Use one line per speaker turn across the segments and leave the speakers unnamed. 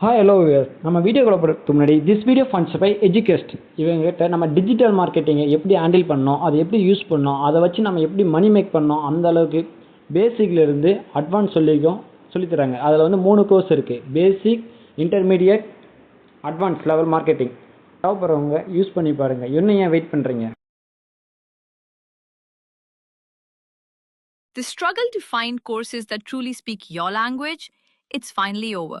Hi hello viewers நம்ம வீடியோக்குள்ள போகிறதுக்கு முன்னாடி திஸ் வீடியோ ஃபண்ட்ஸ் பை எஜுகேஸ்ட் இவங்ககிட்ட நம்ம டிஜிட்டல் மார்க்கெட்டிங்கை எப்படி ஹேண்டில் பண்ணோம் அதை எப்படி யூஸ் பண்ணோம் அதை வச்சு நம்ம எப்படி மணி மேக் பண்ணோம் அந்த அளவுக்கு பேசிக்லேருந்து அட்வான்ஸ் சொல்லிக்கும் சொல்லித்தராங்க அதில் வந்து மூணு கோர்ஸ் இருக்குது basic intermediate advance level marketing தேவைப்படுறவங்க யூஸ் பண்ணி பாருங்கள் இன்னும் ஏன் வெயிட் பண்ணுறீங்க
The struggle to find courses that truly speak your language, it's finally over.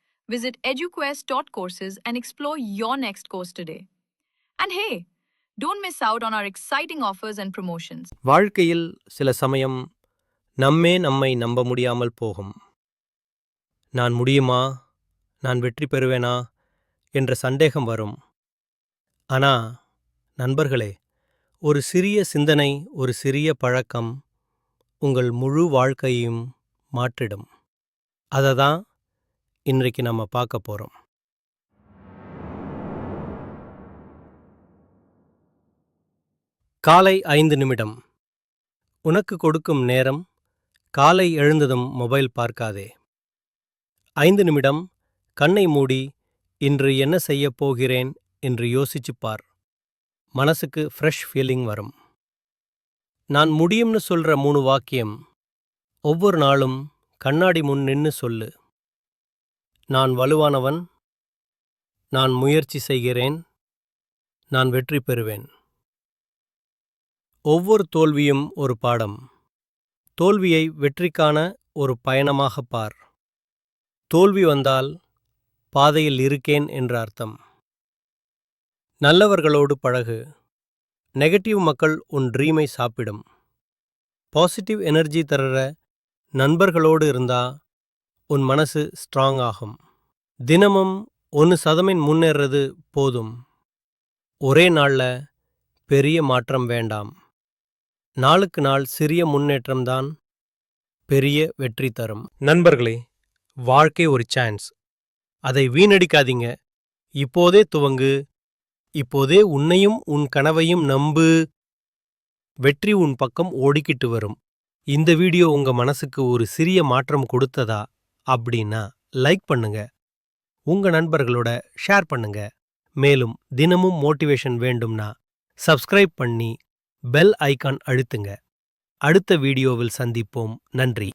Visit eduquest.courses and explore your next course today. And hey, don't miss out on our exciting offers and promotions.
வாழ்க்கையில் சில சமயம் நம்மே நம்மை நம்ப முடியாமல் போகும். நான் முடியுமா? நான் வெற்றி பெறுவேனா? என்ற சந்தேகம் வரும். ஆனா நண்பர்களே ஒரு சிறிய சிந்தனை ஒரு சிறிய பழக்கம் உங்கள் முழு வாழ்க்கையையும் மாற்றிடும். அதை தான் இன்றைக்கு நம்ம பார்க்க போகிறோம் காலை ஐந்து நிமிடம். உனக்கு கொடுக்கும் நேரம் காலை எழுந்ததும் மொபைல் பார்க்காதே. ஐந்து நிமிடம் கண்ணை மூடி இன்று என்ன செய்யப் போகிறேன் என்று யோசிச்சுப் பார். மனசுக்கு ஃப்ரெஷ் ஃபீலிங் வரும். நான் முடியும்னு சொல்ற மூணு வாக்கியம் ஒவ்வொரு நாளும் கண்ணாடி முன் நின்னு சொல்லு. நான் வலுவானவன். நான் முயற்சி செய்கிறேன். நான் வெற்றி பெறுவேன். ஒவ்வொரு தோல்வியும் ஒரு பாடம். தோல்வியை வெற்றிக்கான ஒரு பயணமாக பார். தோல்வி வந்தால் பாதையில் இருக்கேன் என்ற அர்த்தம். நல்லவர்களோடு பழகு. நெகட்டிவ் மக்கள் உன் ட்ரீமை சாப்பிடும். பாசிட்டிவ் எனர்ஜி தருற நண்பர்களோடு இருந்தா உன் மனசு ஸ்ட்ராங் ஆகும். தினமும் ஒன்று சதமின் முன்னேறது போதும். ஒரே நாள்ல பெரிய மாற்றம் வேண்டாம். நாளுக்கு நாள் சிறிய முன்னேற்றம்தான் பெரிய வெற்றி தரும். நண்பர்களே வாழ்க்கை ஒரு சான்ஸ் அதை வீணடிக்காதீங்க. இப்போதே துவங்கு. இப்போதே உன்னையும் உன் கனவையும் நம்பு. வெற்றி உன் பக்கம் ஓடிக்கிட்டு வரும். இந்த வீடியோ உங்க மனசுக்கு ஒரு சிறிய மாற்றம் கொடுத்ததா? அப்படின்னா லைக் பண்ணுங்க. உங்க நண்பர்களோட ஷேர் பண்ணுங்க. மேலும் தினமும் மோட்டிவேஷன் வேண்டும்னா சப்ஸ்கிரைப் பண்ணி பெல் ஐக்கான் அழுத்துங்க. அடுத்த வீடியோவில் சந்திப்போம். நன்றி.